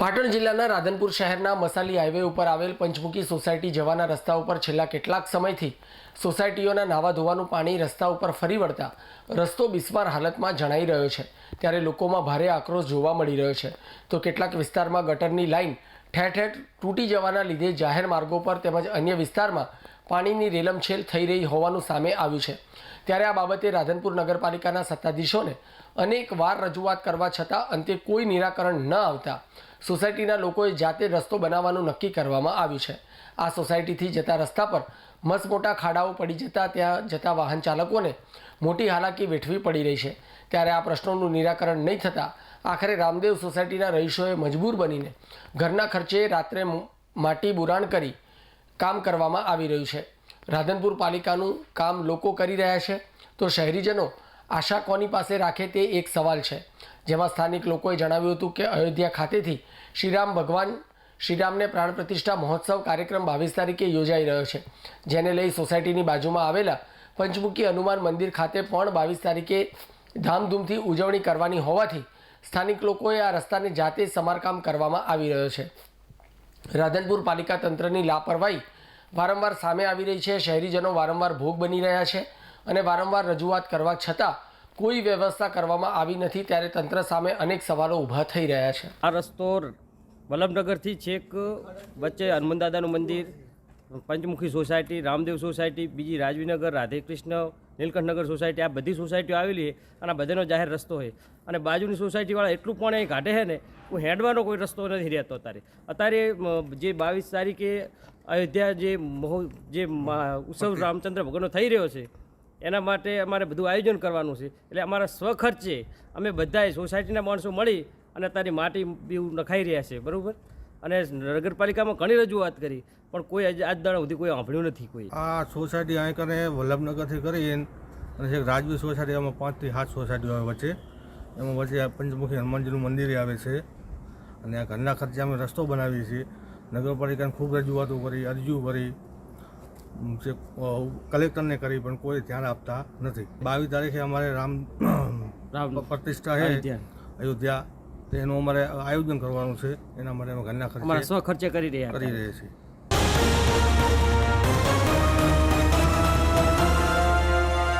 પાટણ જિલ્લાના રાધનપુર શહેરના મસાલી હાઈવે ઉપર આવેલ પંચમુખી સોસાયટી જવાના રસ્તા ઉપર છેલ્લા કેટલાક સમયથી સોસાયટીઓના નાવા ધોવાનું પાણી રસ્તા ઉપર ફરી વળતા રસ્તો બિસ્માર હાલતમાં જણાઈ રહ્યો છે. ત્યારે લોકોમાં ભારે આક્રોશ જોવા મળી રહ્યો છે. તો કેટલાક વિસ્તારમાં ગટરની લાઇન ઠેર ઠેર તૂટી જવાના લીધે જાહેર માર્ગો પર તેમજ અન્ય વિસ્તારમાં પાણીની રેલમછેલ થઈ રહી હોવાનું સામે આવ્યું છે. ત્યારે આ બાબતે રાધનપુર નગરપાલિકાના સત્તાધીશોને અનેક વાર રજૂઆત કરવા છતાં અંતે કોઈ નિરાકરણ ન આવતા સોસાયટીના લોકોએ જાતે રસ્તો બનાવવાનું નક્કી કરવામાં આવ્યું છે. આ સોસાયટીથી જતા રસ્તા પર મસમોટા ખાડાઓ પડી જતા ત્યાં જતા વાહન ચાલકોને મોટી હાલાકી વેઠવી પડી રહી છે. ત્યારે આ પ્રશ્નોનું નિરાકરણ નહીં થતાં આખરે રામદેવ સોસાયટીના રહીશોએ મજબૂર બનીને ઘરના ખર્ચે રાત્રે માટી બુરાણ કરી કામ કરવામાં આવી રહ્યું છે. રાધનપુર પાલિકાનું કામ લોકો કરી રહ્યા છે. તો શહેરીજનો આશા કોની પાસે રાખે તે એક સવાલ છે. જેમાં સ્થાનિક લોકોએ જણાવ્યું હતું કે અયોધ્યા ખાતેથી શ્રીરામ ભગવાન શ્રીરામને પ્રાણ પ્રતિષ્ઠા મહોત્સવ કાર્યક્રમ બાવીસ તારીખે યોજાઈ રહ્યો છે. જેને લઈ સોસાયટીની બાજુમાં આવેલા પંચમુખી હનુમાન મંદિર ખાતે પણ બાવીસ તારીખે ધામધૂમથી ઉજવણી કરવાની હોવાથી સ્થાનિક લોકોએ આ રસ્તાને જાતે સમારકામ કરવામાં આવી રહ્યો છે. રાધનપુર પાલિકા તંત્રની લાપરવાહી વારંવાર સામે આવી રહી છે. શહેરીજનો વારંવાર ભોગ બની રહ્યા છે અને વારંવાર રજૂઆત કરવા છતાં કોઈ વ્યવસ્થા કરવામાં આવી નથી. ત્યારે તંત્ર સામે અનેક સવાલો ઊભા થઈ રહ્યા છે. આ રસ્તો વલ્લભનગરથી છેક વચ્ચે હનુમાન દાદાનું મંદિર પંચમુખી સોસાયટી રામદેવ સોસાયટી બીજી રાજવીનગર રાધેકૃષ્ણ નીલકંઠનગર સોસાયટી આ બધી સોસાયટીઓ આવેલી છે અને આ બધાનો જાહેર રસ્તો છે. અને બાજુની સોસાયટીવાળા એટલું પણ અહીં કાઢે છે ને હું હેડવાનો કોઈ રસ્તો નથી રહેતો અત્યારે. અત્યારે જે બાવીસ તારીખે અયોધ્યા જે મહો જે ઉત્સવ રામચંદ્ર ભગવાનનો થઈ રહ્યો છે એના માટે અમારે બધું આયોજન કરવાનું છે. એટલે અમારા સ્વખર્ચે અમે બધાએ સોસાયટીના માણસો મળી અને અત્યારે માટી બીવું નખાઈ રહ્યા છે. બરાબર? અને નગરપાલિકામાં ઘણી રજૂઆત કરી પણ કોઈ આજ દાડા સુધી કોઈ સાંભળ્યું નથી કોઈ. આ સોસાયટી અહીં કરે વલ્લભનગરથી કરી અને રાજવી સોસાયટી એમાં પાંચથી સાત સોસાયટીઓ આવે વચ્ચે. એમાં વચ્ચે પંચમુખી હનુમાનજીનું મંદિર આવે છે. અને આ ઘરના ખર્ચે અમે રસ્તો બનાવીએ છીએ. નગરપાલિકાને ખૂબ રજૂઆતો કરી અરજીઓ કરી. જે કલેક્ટરને કરી પણ કોઈ ધ્યાન આપતા નથી. બાવીસ તારીખે અમારે રામ રામ. પ્રતિષ્ઠા છે. અયોધ્યા. તો એનું અમારે આયોજન કરવાનું છે. એના માટે અમે ઘરના અમારા ખર્ચે કરી રહ્યા કરી રહ્યા છીએ.